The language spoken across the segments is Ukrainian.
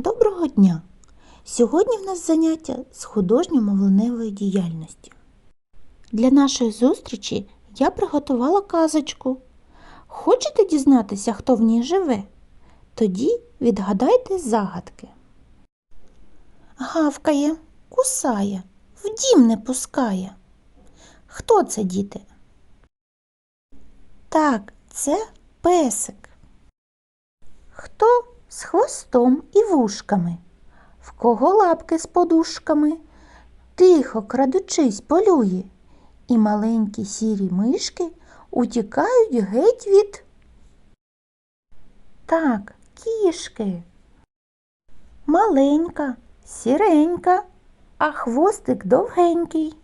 Доброго дня! Сьогодні в нас заняття з художньо-мовленевої діяльності. Для нашої зустрічі я приготувала казочку. Хочете дізнатися, хто в ній живе? Тоді відгадайте загадки. Гавкає, кусає, в дім не пускає. Хто це, діти? Так, це песик. Хто з хвостом і вушками? В кого лапки з подушками? Тихо, крадучись, полює, і маленькі сірі мишки утікають геть від. Так, кішки. Маленька, сіренька, а хвостик довгенький.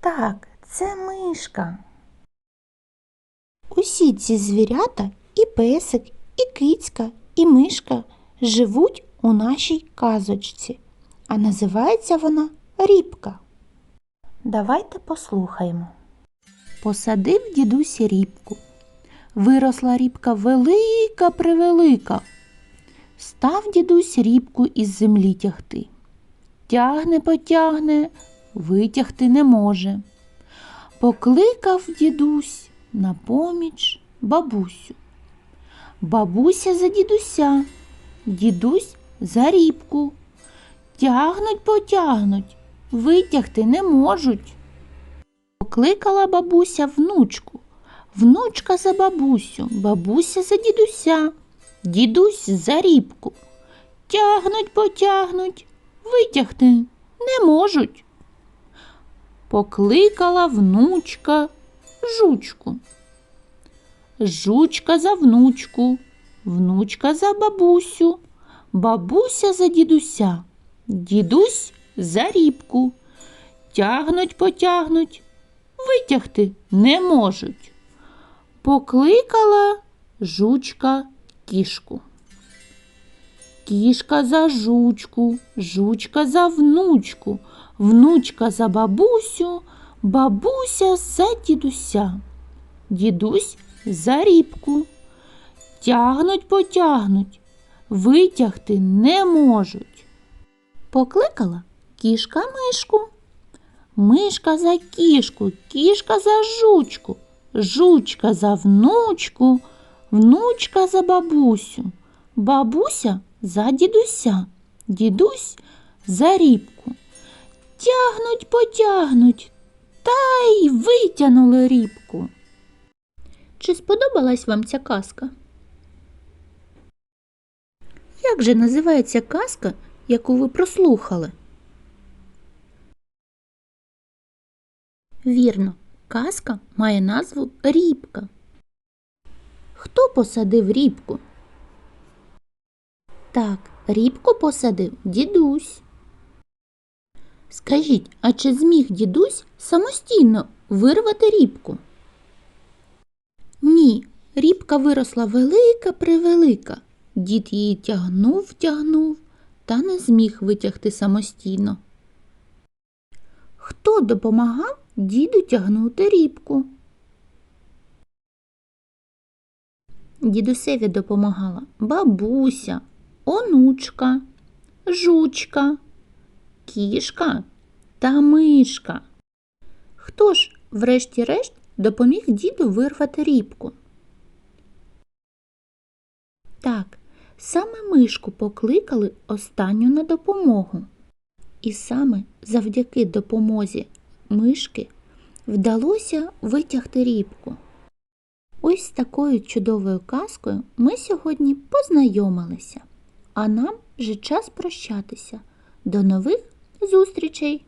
Так, це мишка. Усі ці звірята і песик, і кицька, і мишка живуть у нашій казочці, а називається вона Рібка. Давайте послухаємо. Посадив дідусь рібку. Виросла рібка велика превелика. Став дідусь рібку із землі тягти. Тягне, потягне, витягти не може. Покликав дідусь на поміч бабусю. Бабуся за дідуся, дідусь за рібку. Тягнуть, потягнуть, витягти не можуть. Покликала бабуся внучку. Внучка за бабусю, бабуся за дідуся, дідусь за рібку. Тягнуть, потягнуть, витягти не можуть. Покликала внучка жучку. Жучка за внучку, внучка за бабусю, бабуся за дідуся, дідусь за рібку. Тягнуть, потягнуть, витягти не можуть. Покликала жучка кішку. Кішка за жучку, жучка за внучку, внучка за бабусю, бабуся за дідуся, дідусь за рібку. Тягнуть, потягнуть, витягти не можуть. Покликала кішка мишку. Мишка за кішку, кішка за жучку, жучка за внучку, внучка за бабусю, бабуся за дідуся, дідусь за рібку. Тягнуть, потягнуть, та й витягнули рібку. Чи сподобалась вам ця казка? Як же називається казка, яку ви прослухали? Вірно, казка має назву Рібка. Хто посадив рібку? Так, рібку посадив дідусь. Скажіть, а чи зміг дідусь самостійно вирвати рібку? Ні, рібка виросла велика превелика. Дід її тягнув, тягнув, та не зміг витягти самостійно. Хто допомагав діду тягнути рібку? Дідусеві допомагала бабуся, онучка, жучка, кішка та мишка. Хто ж, врешті-решт, допоміг діду вирвати рібку? Так, саме мишку покликали останню на допомогу. І саме завдяки допомозі мишки вдалося витягти рібку. Ось з такою чудовою казкою ми сьогодні познайомилися, а нам вже час прощатися. До нових зустрічей!